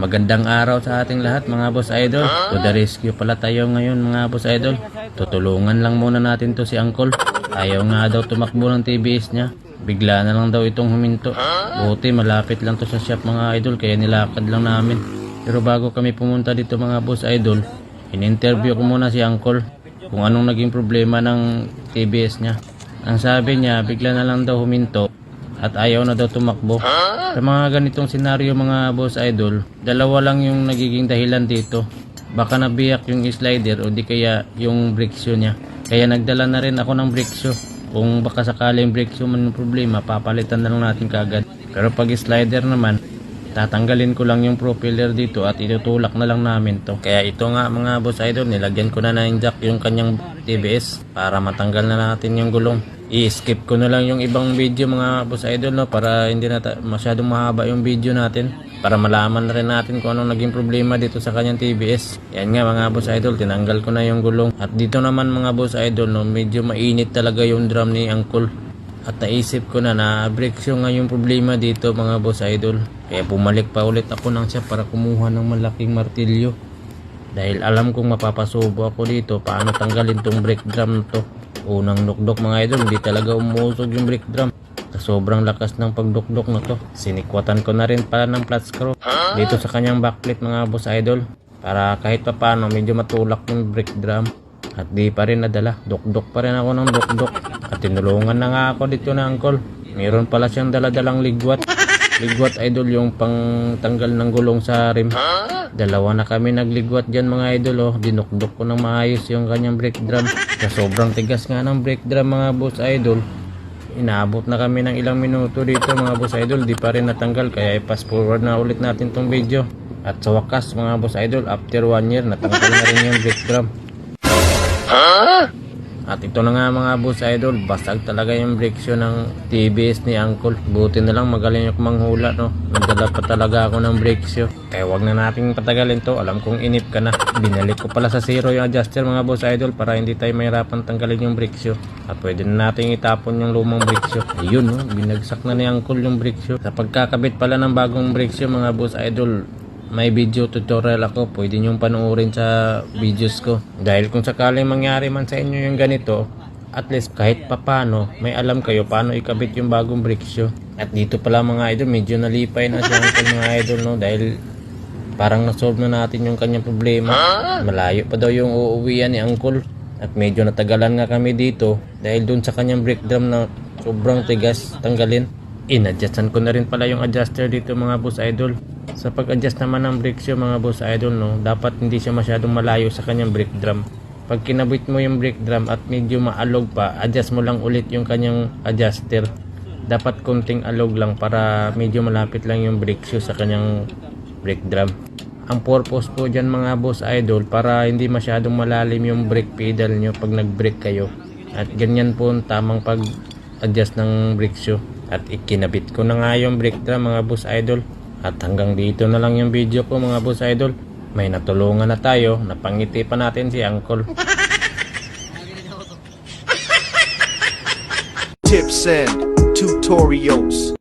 Magandang araw sa ating lahat mga boss idol. To the rescue pala tayo ngayon mga boss idol. Tutulungan lang muna natin to si Uncle. Ayaw nga daw tumakbo ng TBS niya. Bigla na lang daw itong huminto. Buti malapit lang to sa shop mga idol kaya nilakad lang namin. Pero bago kami pumunta dito mga boss idol, in-interview ko muna si Uncle kung anong naging problema ng TBS niya. Ang sabi niya, bigla na lang daw huminto at ayaw na daw tumakbo. Sa mga ganitong senaryo mga boss idol, dalawa lang yung nagiging dahilan dito. Baka nabiyak yung slider o di kaya yung brake shoe niya. Kaya nagdala na rin ako ng brake shoe. Kung baka sakaling brake shoe man yung problema, papalitan na lang natin kagad. Pero pag slider naman, tatanggalin ko lang yung propeller dito at itutulak na lang namin to. Kaya ito nga mga boss idol, nilagyan ko na ng jack yung kanyang TBS para matanggal na natin yung gulong. I-skip ko na lang yung ibang video mga boss idol no para hindi na masyadong mahaba yung video natin para malaman na rin natin kung anong naging problema dito sa kanyang TBS. Yan nga mga boss idol, tinanggal ko na yung gulong. At dito naman mga boss idol no, medyo mainit talaga yung drum ni Uncle. At naisip ko na na break shoe nga yung problema dito mga boss idol. Kaya pumalik pa ulit ako ng siya para kumuha ng malaking martilyo. Dahil alam kong mapapasubo ako dito paano tanggalin tong brake drum to. Unang nukdok mga idol, hindi talaga umusog yung brake drum. Sa sobrang lakas ng pagdukdok na to. Sinikwatan ko na rin pala ng flat screw dito sa kanyang backplate mga boss idol. Para kahit pa paano medyo matulak yung brake drum. At di pa rin nadala. Dukdok pa rin ako ng dukdok. At tinulungan na nga ako dito na uncle. Meron pala siyang daladalang ligwat. Ligwat idol yung pang tanggal ng gulong sa rim. Dalawa na kami nagligwat dyan mga idol oh. Dinukdok ko ng maayos yung kanyang brake drum. Sa sobrang tigas nga ng brake drum mga boss idol. Inaabot na kami ng ilang minuto dito mga boss idol. Di pa rin natanggal kaya i-fast forward na ulit natin tong video. At sa wakas mga boss idol, after one year natanggal na rin yung brake drum. At ito na nga mga boss idol, basag talaga yung brake shoe ng TBS ni Uncle. Buti na lang magaling ako manghula no. Nagdala pa talaga ako ng brake shoe. Kaya wag na nating patagalin to, alam kong inip ka na. Binalik ko pala sa zero yung adjuster mga boss idol para hindi tayo mahirapan tanggalin yung brake shoe. At pwede na nating itapon yung lumang brake shoe. Ayun no, binagsak na ni Uncle yung brake shoe. Sa pagkakabit pala ng bagong brake shoe mga boss idol, may video tutorial ako, pwede nyo panoorin sa videos ko. Dahil kung sakaling mangyari man sa inyo yung ganito, at least kahit papano, may alam kayo paano ikabit yung bagong shoe. At dito pala mga idol, medyo nalipay na siya ang mga idol no, dahil parang nasolve na natin yung kanyang problema. Malayo pa daw yung uuwian ni Uncle. At medyo natagalan nga kami dito dahil dun sa kanyang brake drum na sobrang tigas tanggalin. Inadjustan ko na rin pala yung adjuster dito mga boss idol. Sa pag-adjust naman ng brake shoe mga boss idol no, dapat hindi siya masyadong malayo sa kanyang brake drum. Pag kinabit mo yung brake drum at medyo maalog pa, adjust mo lang ulit yung kanyang adjuster. Dapat konting alog lang para medyo malapit lang yung brake shoe sa kanyang brake drum. Ang purpose po dyan mga boss idol para hindi masyadong malalim yung brake pedal nyo pag nag-brake kayo. At ganyan po ang tamang pag-adjust ng brake shoe. At ikinabit ko na nga yung brake drum mga boss idol. At hanggang dito na lang yung video ko mga boss idol. May natulungan na tayo, napangiti pa natin si Uncle. tips and tutorials.